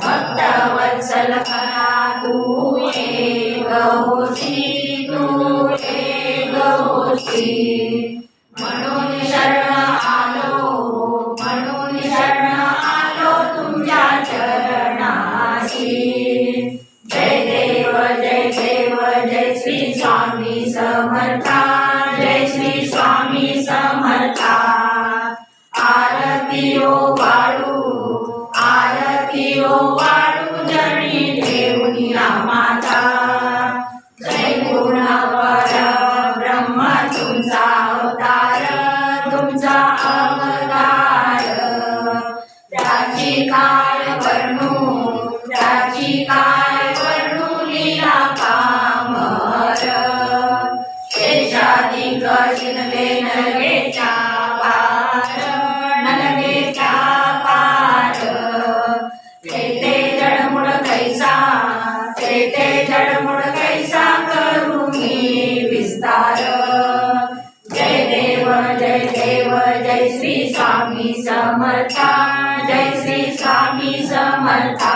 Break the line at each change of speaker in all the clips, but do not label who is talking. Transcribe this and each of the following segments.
भक्त वत्सल म्हणता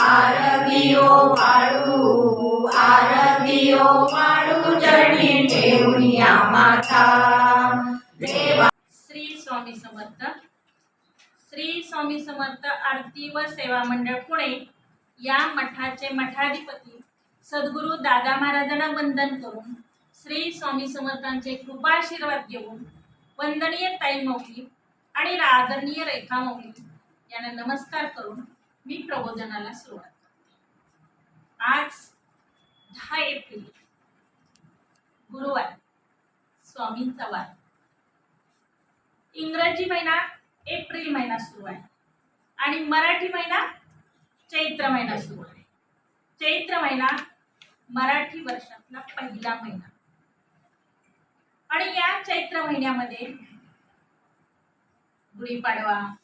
आरती पाडू वाळू पाडू ओ वाळू जणी ठेवूया माता. देवा. श्री स्वामी समर्थ. श्री स्वामी समर्थ आरती
व सेवा मंडळ पुणे या मठाचे मठाधिपती सद्गुरू दादा महाराजांना वंदन करून श्री स्वामी समर्थांचे कृपाशीर्वाद घेऊन वंदनीय ताई मौली आणि आदरणीय रेखा मौली यांना नमस्कार करून मी प्रबोधनाला सुरुवात करते. आज दहा एप्रिल गुरुवार स्वामींचा वार. इंग्रजी महिना एप्रिल महिना सुरू आहे आणि मराठी महिना चैत्र महिना सुरू आहे. चैत्र महिना मराठी वर्षातला पहिला महिना. आणि या चैत्र महिन्यामध्ये गुढीपाडवा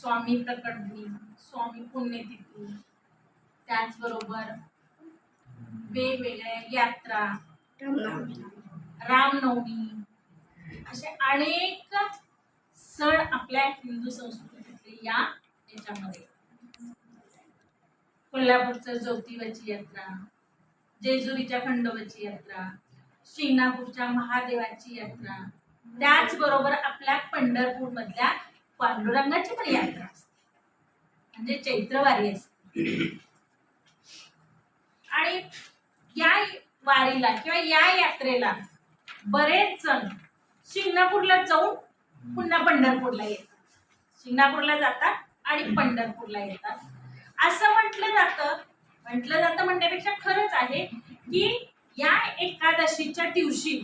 स्वामी प्रकट स्वामी पुण्यतिथी त्याचबरोबर वेगवेगळ्या यात्रा रामनवमी असे अनेक सण आपल्या हिंदू संस्कृतीतले या याच्यामध्ये. कोल्हापूरचं ज्योतिबाची यात्रा जेजुरीच्या खंडोबाची यात्रा शिंगणापूरच्या महादेवाची यात्रा त्याचबरोबर आपल्या पंढरपूर मधल्या पांडुरंगाची पण यात्रा असते. म्हणजे चैत्रवारी असते. आणि या वारीला किंवा या यात्रेला बरेच जण शिंगणापूरला जाऊन पुन्हा पंढरपूरला येतात. शिंगणापूरला जातात आणि पंढरपूरला येतात. असं म्हटलं जातं म्हटलं जातं म्हणण्यापेक्षा खरंच आहे की या एकादशीच्या दिवशी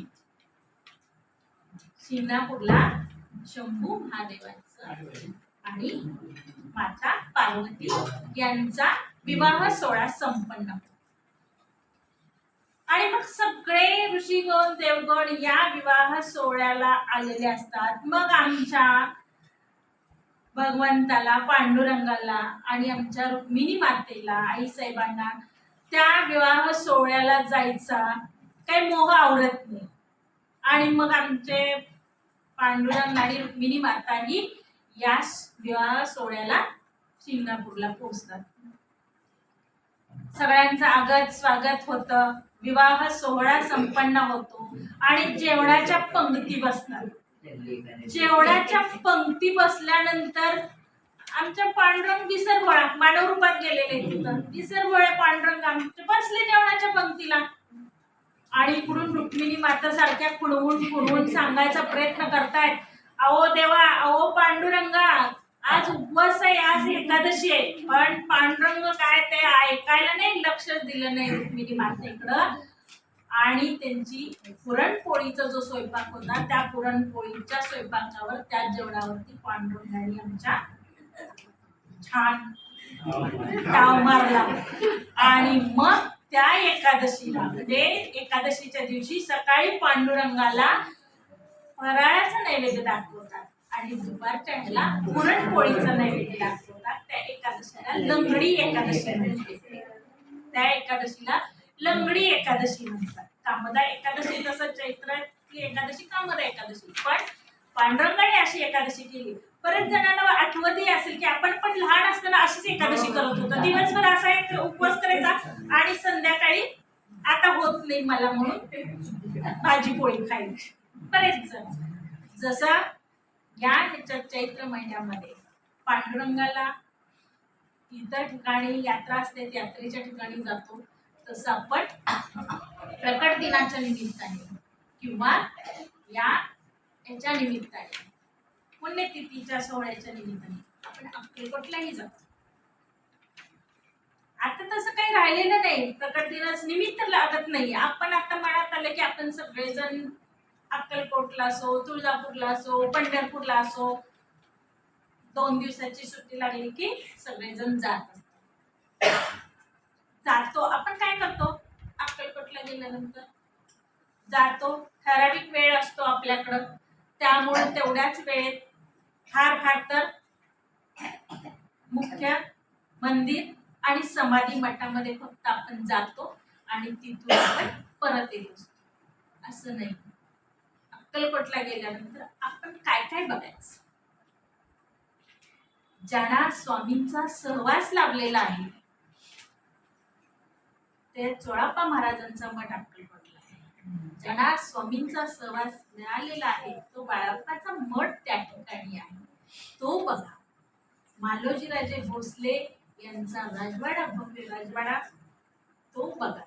शिंगणापूरला शंभू महादेवाचं आणि माता पार्वती यांचा विवाह सोहळा संपन्न. आणि मग सगळे ऋषीगण देवगण या विवाह सोहळ्याला आलेले असतात. मग आमच्या भगवंताला पांडुरंगाला आणि आमच्या रुक्मिणी मातेला आई साहेबांना त्या विवाह सोहळ्याला जायचा काही मोह आवडत नाही. आणि मग आमचे पांडुरंग आणि रुक्मिणी मातानी या विवाह सोहळ्याला शिंगणापूरला पोहोचतात. सगळ्यांचं आगत स्वागत होतं. विवाह सोहळा संपन्न होतो आणि जेवणाच्या पंक्ती बसतात जेवणाच्या पंक्ती बसल्यानंतर आमच्या पांडुरंग विसरभोळा मानव रूपात गेलेले तिथं. विसरभोळे पांडुरंग आमचे बसले जेवणाच्या पंक्तीला आणि इकडून रुक्मिणी माता सारख्या खुणवून खुणवून सांगायचा प्रयत्न करतायत. अहो देवा अहो पांडुरंगा आज उपवास आहे आज एकादशी आहे. पण पांडुरंग काय ते ऐकायला नाही लक्ष दिलं नाही रुक्मिणी मातेकडं. आणि त्यांची पुरणपोळीचा जो स्वयंपाक होता त्या पुरणपोळीच्या स्वयंपाकावर त्या जेवणावरती पांडुरंगाने आमच्या छान टाव मारला. आणि मग त्या एकादशीला म्हणजे एकादशीच्या दिवशी सकाळी पांडुरंगाला फराळाचा नैवेद्य दाखवतात आणि दुपारच्या ह्याला पुरणपोळीचा नैवेद्य दाखवतात. त्या एकादशीला लंगडी एकादशी म्हणते त्या एकादशीला लंगडी एकादशी म्हणतात. कामदा एकादशी तसं चैत्र एकादशी कामदा एकादशी. पण पांडुरंगाने अशी एकादशी केली. परत जणांना आठवतही असेल की आपण पण लहान असताना अशीच एकादशी करत होतो. दिवसभर असा एक उपवास करायचा आणि संध्याकाळी आता होत नाही मला म्हणून भाजी पोळी खायची. बरेच जण. जसा या ह्याच्या चैत्र महिन्यामध्ये पांडुरंगाला इतर ठिकाणी यात्रा असते यात्रेच्या ठिकाणी जातो तसं आपण प्रकट दिनाच्या निमित्ताने किंवा या याच्या निमित्ताने पुण्यतिथीच्या सोहळ्याच्या निमित्ताने आपण अक्कलकोटलाही जातो. आता तसं काही राहिलेलं नाही. प्रकट दिनाच निमित्त लागत नाही. आपण आता मनात आलं की आपण सगळेजण अक्कलकोटला असो तुळजापूरला असो पंढरपूरला असो दोन दिवसाची सुट्टी लागली की सगळेजण जात असतात. जातो. आपण काय करतो? अक्कलकोटला गेल्यानंतर जातो. ठराविक वेळ असतो आपल्याकडं. त्यामुळे तेवढ्याच वेळेत फार फार तर मुख्य मंदिर आणि समाधी मठामध्ये फक्त आपण जातो आणि तिथून आपण परत येत असतो. असं नाही. अक्कलकोटला गेल्यानंतर आपण काय काय बघायचं? ज्यांना स्वामींचा सहवास लाभलेला आहे ते चोळाप्पा महाराजांचा मठ अक्कलकोटला आहे. ज्यांना स्वामींचा सहवास मिळालेला आहे तो बाळाप्पाचा मठ त्या ठिकाणी आहे. तो बघा. मालोजीराजे भोसले यांचा राजवाडा भव्य राजवाडा तो बघा.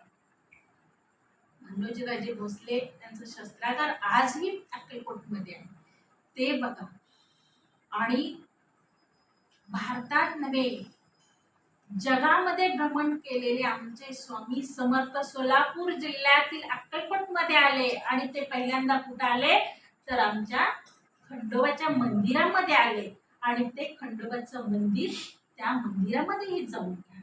मालोजीराजे भोसले त्यांचं शस्त्रागार आजही अक्कलकोटमध्ये आहे. ते बघा. आणि भारतात नव्हे जगामध्ये भ्रमण केलेले आमचे स्वामी समर्थ सोलापूर जिल्ह्यातील अक्कलकोटमध्ये आले आणि ते पहिल्यांदा कुठे आले? तर आमच्या खंडोबाच्या मंदिरामध्ये आले. आणि ते खंडोबाचं मंदिर त्या मंदिरामध्येही जाऊन घ्या.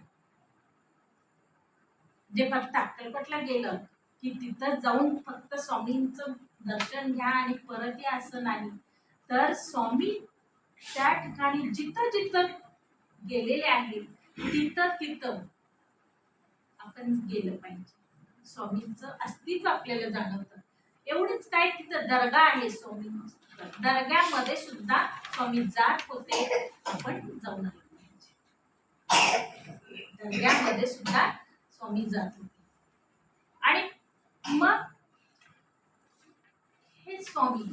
जे फक्त अक्कलकोटला गेलं की तिथं जाऊन फक्त स्वामींचं दर्शन घ्या आणि परत या असं नाही. तर स्वामी त्या ठिकाणी जिथं जिथं गेलेले आहेत तिथं तिथं आपण गेलं पाहिजे. स्वामींचं अस्तित्व आपल्याला जाणवतं. एवढंच काय तिथं दर्गा आहे स्वामी. दर्ग्यामध्ये सुद्धा स्वामी जात होते आपण जाऊन आलो पाहिजे. दर्ग्यामध्ये सुद्धा स्वामी जात होते. आणि मग हे स्वामी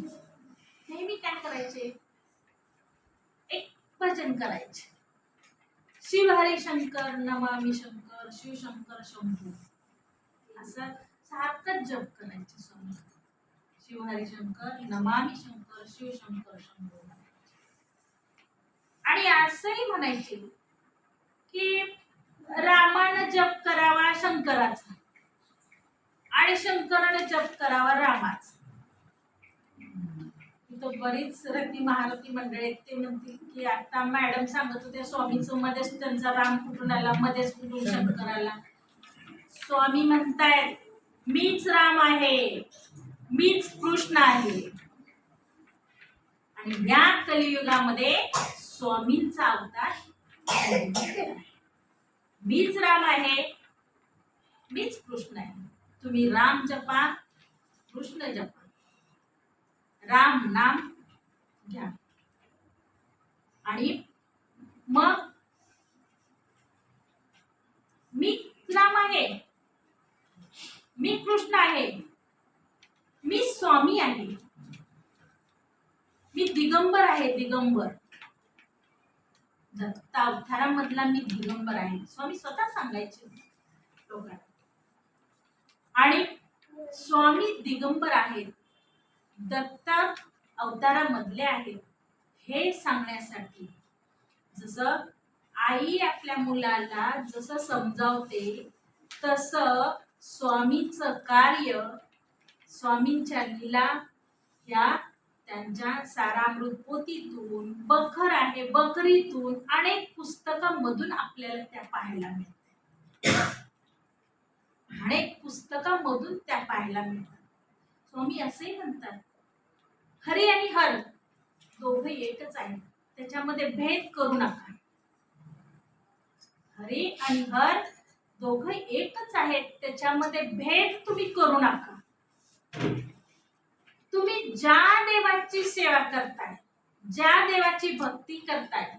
नेहमी काय करायचे? एक भजन करायचे. शिव हरी शंकर नमामी शंकर शिवशंकर शंभू. असं सारखं जप करायचे स्वामी. शिव हरी शंकर नमामी शंकर शिवशंकर शंभू आणि असंही म्हणायचे की रामानं जप करावा शंकराचा. आणि शंकराने जप करावा रामाच. इथं बरीच रती महारथी मंडळी आहेत ते म्हणतील की आता मॅडम सांगत होत्या स्वामीचं मध्येच त्यांचा राम कुठून आला मध्येच कुठून शंकराला स्वामी म्हणतायत मीच राम आहे मीच कृष्ण आहे. आणि या कलियुगामध्ये स्वामींचा अवतार मीच राम आहे मीच कृष्ण आहे. तुम्ही राम जपा कृष्ण जपा. राम नाम घ्या. आणि मग मी राम आहे. मी कृष्ण आहे. मी स्वामी आहे. मी दिगंबर आहे दिगंबर. दत्ता अवतारामधला मी दिगंबर आहे. स्वामी स्वतः सांगायचे. लोकांना. आणि स्वामी दिगंबर आहेत. दत्ता अवतारामधले आहेत. हे सांगण्यासाठी जसं आई आपल्या मुलाला जसं समजावते तसं स्वामीचं कार्य स्वामींच्या लीला या त्यांच्या सारा पोथीतून बखर आहे बकरीतून अनेक पुस्तकांमधून आपल्याला त्या पाहायला मिळते. अनेक पुस्तकामधून त्या पाहायला मिळतात. स्वामी असेही म्हणतात हरी आणि हर दोघं एकच आहे त्याच्यामध्ये भेद करू नका. हरी आणि हर दोघं एकच आहेत. त्याच्यामध्ये भेद तुम्ही करू नका. तुम्ही ज्या देवाची सेवा करताय ज्या देवाची भक्ती करताय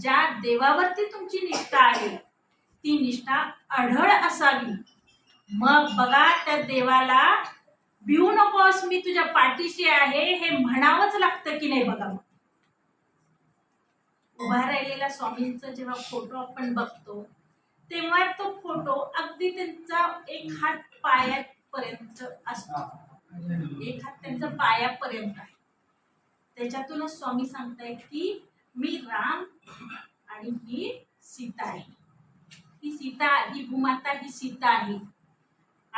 ज्या देवावरती तुमची निष्ठा आहे ती निष्ठा अढळ असावी. मग बघा त्या देवाला भिवू नकोस मी तुझ्या पाठीशी आहे हे म्हणावंच लागतं की नाही बघा उभा राहिलेल्या स्वामींचा जेव्हा फोटो आपण बघतो तेव्हा तो फोटो अगदी त्यांचा एक हात पायापर्यंत असतो. एक हात त्यांचा पायापर्यंत आहे. त्याच्यातूनच स्वामी सांगतायत की मी राम आणि ही सीता आहे. ही सीता ही भूमाता ही सीता आहे.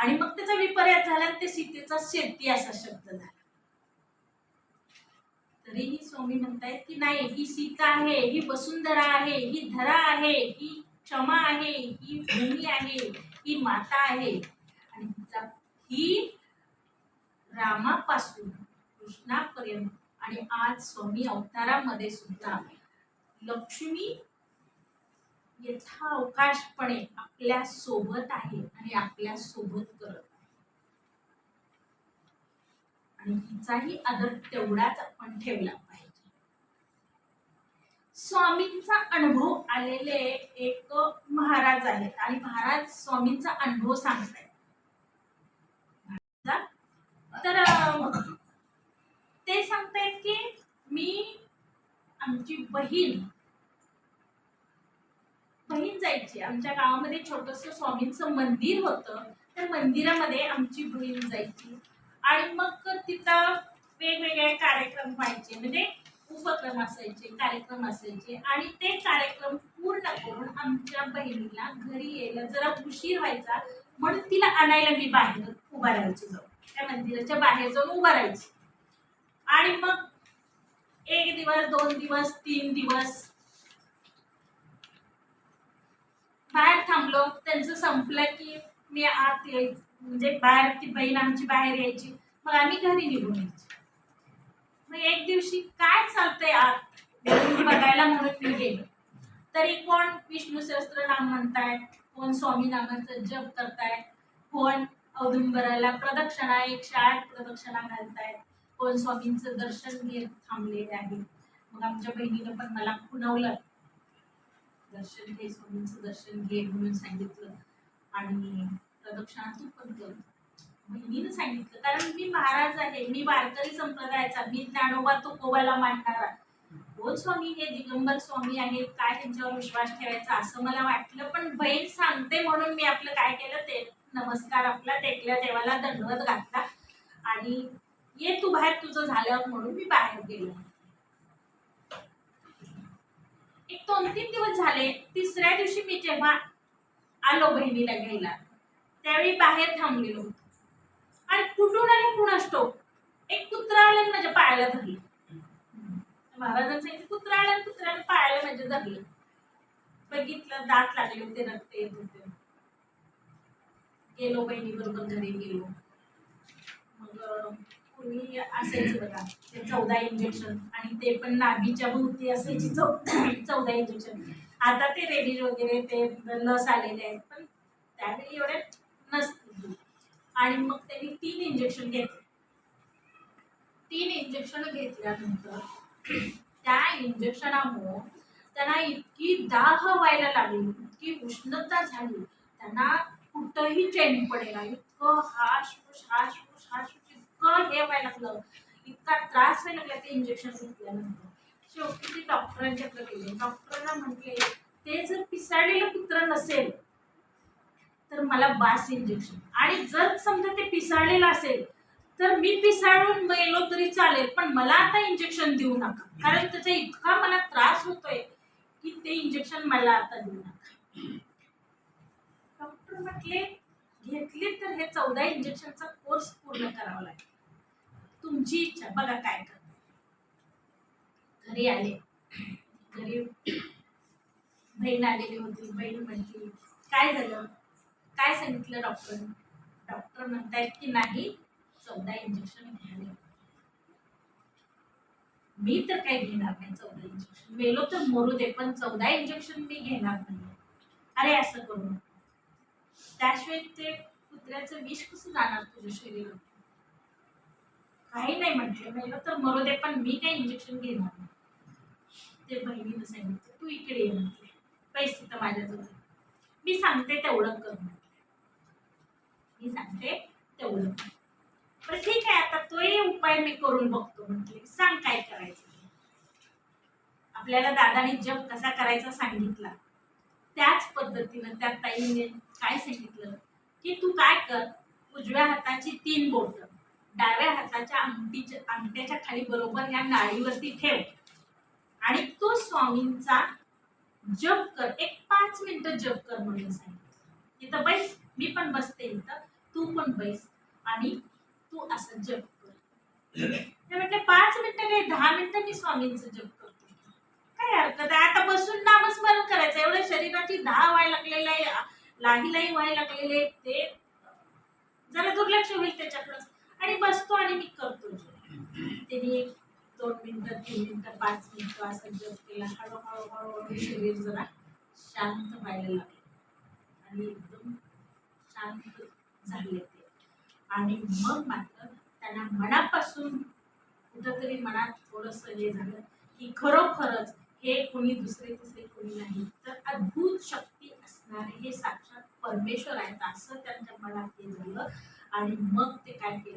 आणि मग त्याचा विपर्यास झाला ते सीतेचा शेती असा शब्द झाला. तरीही स्वामी म्हणतायत की नाही ही सीता आहे ही वसुंधरा आहे ही धरा आहे ही क्षमा आहे ही भूमी आहे ही माता आहे. आणि तिचा ही रामापासून कृष्णापर्यंत आणि आज स्वामी अवतारामध्ये सुद्धा लक्ष्मी यथावकाशपणे आपल्यासोबत आहे आणि आपल्यासोबत करत आहे. आणि हिचाही आदर तेवढाच आपण ठेवला पाहिजे. स्वामींचा अनुभव आलेले एक महाराज आहेत आणि महाराज स्वामींचा अनुभव सांगतायत. तर ते सांगतायत की मी आमची बहीण जायची. आमच्या गावामध्ये छोटस स्वामींचं मंदिर होतं. त्या मंदिरामध्ये आमची बहीण जायची. आणि मग तिथं वेगवेगळे कार्यक्रम व्हायचे. म्हणजे उपक्रम असायचे कार्यक्रम असायचे. आणि ते कार्यक्रम पूर्ण करून आमच्या बहिणीला घरी यायला जरा उशीर व्हायचा. म्हणून तिला आणायला मी बाहेर उभा राहायचे जाऊन. त्या मंदिराच्या बाहेर जाऊन उभा राहायची. आणि मग एक दिवस दोन दिवस तीन दिवस बाहेर थांबलो. त्यांचं संपलं की मी आत यायच. म्हणजे बाहेर ती बहीण आमची बाहेर यायची. मग आम्ही घरी निघून यायचो. मग एक दिवशी काय चालतंय आत? बघायला म्हणून मी गेलो. तरी कोण विष्णू सहस्त्रनाम म्हणताय? कोण स्वामी नामाचा जप करताय? कोण औदुंबराला प्रदक्षिणा एकशे आठ प्रदक्षिणा घालतायत कोण स्वामींचं दर्शन घेत थांबलेले आहे? मग आमच्या बहिणीनं पण मला खुणवलं. दर्शन घे स्वामींचं दर्शन घे म्हणून सांगितलं. आणि प्रदक्षिणा तू पण कर बहिणीनं सांगितलं. कारण मी महाराज आहे मी वारकरी संप्रदायाचा मी ज्ञानोबा तुकोबाला मांडणारा हो स्वामी हे? दिगंबर स्वामी आहेत. काय त्यांच्यावर विश्वास ठेवायचा असं मला वाटलं. पण बहीण सांगते म्हणून मी आपलं काय केलं? ते नमस्कार आपला टेकल्या देवाला दंडवत घातला. आणि ये तू बाहेर तुझं झालं म्हणून मी बाहेर गेलो. एक दोन तीन दिवस झाले तिसऱ्या दिवशी मी जेव्हा आलो बहिणीला घ्यायला त्यावेळी बाहेर थांबलेलो. होतो आणि कुठून आले कुणास असतो एक कुत्रा आला माझ्या पायाला धरलं. महाराजांसाठी कुत्रा आला कुत्र्याने पायाला माझ्या धरलं. बघितलं दात लागले होते रक्त येत होते. गेलो बहिणी बरोबर घरी गेलो. मग पूर्वी असायचं बघा ते चौदा इंजेक्शन आणि ते पण नाभीच्या भोवती असायची चौ चौदा इंजेक्शन आता ते रेडीज वगैरे ते लस आलेले आहेत पण त्यावेळी एवढे नसतील. आणि मग त्यांनी तीन इंजेक्शन घेतले. तीन इंजेक्शन घेतल्यानंतर त्या इंजेक्शनामुळं त्यांना इतकी दाह व्हायला लागली इतकी उष्णता झाली. त्यांना कुठंही चैन पडेना इतकं हाशफुश हाश हाश इतकं हे व्हायला लागलं. इतका त्रास व्हायला लागला ते इंजेक्शन घेतल्यानंतर. शेवटी ते डॉक्टरांच्याकडे गेले. डॉक्टरांना म्हटले ते जर पिसाळलेलं कुत्र नसेल तर मला बास इंजेक्शन आणि जर समजा ते पिसाळलेलं असेल तर मी पिसाळून मेलो तरी चालेल पण मला आता इंजेक्शन देऊ नका. कारण त्याचा इतका मला त्रास होतोय की ते इंजेक्शन मला आता देऊ नका. डॉक्टर म्हटले घेतले तर हे चौदा इंजेक्शनचा कोर्स पूर्ण करावा लागेल. तुमची इच्छा. बघा काय कर घरी आले. घरी बहीण आलेली होती. बहीण म्हटली काय झालं? काय सांगितलं डॉक्टर डॉक्टर म्हणतायत की नाही चौदा इंजेक्शन घ्यावे मी तर काही घेणार नाही चौदा इंजेक्शन मेलो तर मरू दे पण चौदा इंजेक्शन मी घेणार नाही. अरे असं करू त्याशिवाय ते कुत्र्याचं विष कसं जाणार तुझ्या शरीरात? काही नाही म्हटलं. नाही तर मरू दे पण मी काही इंजेक्शन घेणार नाही. ते बहिणीनं सांगितलं तू इकडे ये म्हटले. पैसे तर माझ्याजवळ मी सांगते तेवढं कर म्हटलं. मी सांगते तेवढं बरं ठीक आहे आता तोही उपाय मी करून बघतो म्हटले. सांग काय करायचं आपल्याला दादाने जप कसा करायचा सांगितला. त्याच पद्धतीनं त्या ताईने काय सांगितलं की तू काय कर उजव्या हाताची तीन बोट डाव्या हाताच्या अंगठीच्या अंगठ्याच्या खाली बरोबर या नाळीवरती ठेव. आणि तो स्वामींचा जप कर. एक पाच मिनिटं जप कर म्हणून सांगितलं इथं बैस. मी पण बसते इथं. तू पण बैस. आणि तू असं जप कर. म्हटलं पाच मिनिटं काय दहा मिनिटं मी स्वामींचं जप करतो. काय हरकत आहे? आता बसून नामस्मरण करायचं. एवढं शरीराची दहा व्हायला लागलेलं आहे. लाही व्हायला लागलेले ते जरा दुर्लक्ष होईल त्याच्याकडं. आणि बसतो आणि मी करतो त्यांनी एक दोन मिनिटं तीन मिनिटं पाच मिनिटं असं जप केला. हळूहळू हळूहळू शरीर जरा शांत व्हायला लागले. आणि एकदम शांत झाले ते. आणि मग मात्र त्यांना मनापासून कुठंतरी मनात थोडंसं हे झालं की खरोखरच हे कोणी दुसरे तिसरे कोणी नाही. तर अद्भुत शक्ती असणारे हे साक्षात परमेश्वर आहेत असं त्यांच्या मनात हे झालं. आणि मग ते काय केलं?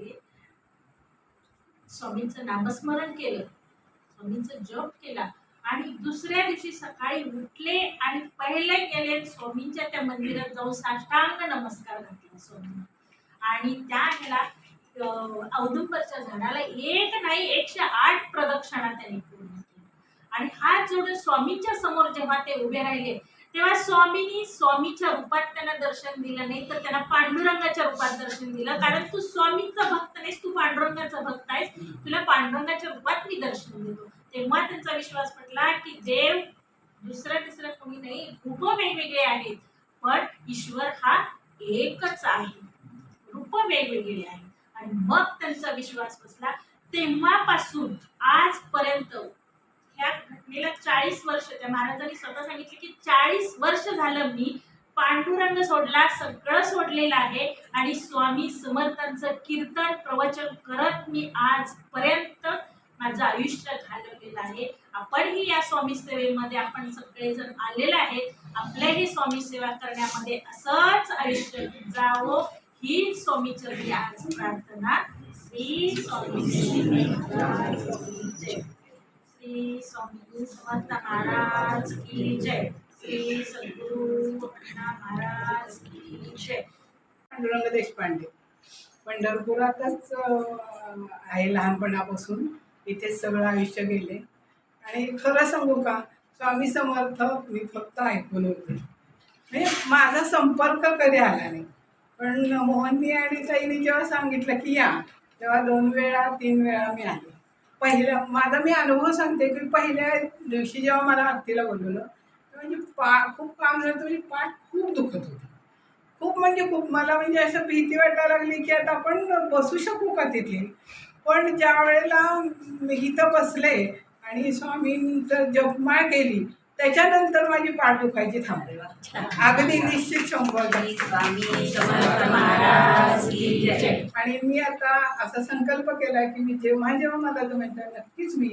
स्वामींचं नामस्मरण केलं. स्वामींचं जप केला. आणि दुसऱ्या दिवशी सकाळी उठले आणि पहिले गेले स्वामींच्या त्या मंदिरात जाऊन साष्टांग नमस्कार घातला स्वामी आणि त्या ह्याला औदुंबरच्या झाडाला एक नाही एकशे आठ प्रदक्षिणा त्यांनी पूर्ण केली. आणि हात जोडून स्वामींच्या समोर जेव्हा ते उभे राहिले तेव्हा स्वामींनी स्वामीच्या रूपात त्यांना दर्शन दिलं नाही तर त्यांना पांडुरंगाच्या रूपात दर्शन दिलं. कारण तू स्वामीचा भक्त नाहीस तू पांडुरंगाचा भक्त आहेस. तुला पांडुरंगाच्या रूपात मी दर्शन देतो. तेव्हा त्यांचा विश्वास पटला की देव दुसरं तिसरं कोणी नाही. रूप वेगवेगळे आहेत. पण ईश्वर हा एकच आहे. रूप वेगवेगळे आहेत. आणि मग त्यांचा विश्वास बसला. तेव्हापासून आजपर्यंत गेल्या चाळीस वर्ष त्या महाराजांनी स्वतः सांगितले की चाळीस वर्ष झालं मी पांडुरंग सोडला सगळं सोडलेलं आहे आणि स्वामी समर्थांचं कीर्तन प्रवचन करत मी आजपर्यंत माझं आयुष्य घालवलेलं आहे. आपणही या स्वामी सेवेमध्ये आपण सगळेजण आलेले आहेत. आपल्याही स्वामी सेवा करण्यामध्ये असंच आयुष्य जावं. ही स्वामी चरणी आज प्रार्थना. श्री स्वामी श्री स्वामी समर्थ महाराज की जय. श्री सद्गुरु अण्णा महाराज की जय.
पांडुरंग देशपांडे. पंढरपुरातच आहे लहानपणापासून. इथेच सगळं आयुष्य गेले. आणि खरं सांगू का स्वामी समर्थ मी फक्त ऐकून होते. म्हणजे माझा संपर्क कधी आला नाही. पण मोहननी आणि ताईने जेव्हा सांगितलं की या तेव्हा दोन वेळा तीन वेळा मी आले पहिलं माझा मी अनुभव सांगते की पहिल्या दिवशी जेव्हा मला आरतीला बोलवलं तेव्हा म्हणजे पा खूप काम झालं म्हणजे पाठ खूप दुखत होती. खूप म्हणजे खूप मला म्हणजे असं भीती वाटायला लागली की आता आपण बसू शकू का तिथे? पण ज्या वेळेला मी इथं बसले आणि स्वामींचं जपमाळ केली त्याच्यानंतर माझी पाठ दुखायची थांबली अगदी निश्चित शंभर आणि मी आता असा संकल्प केला की मी जेव्हा जेव्हा मला तेव्हा नक्कीच मी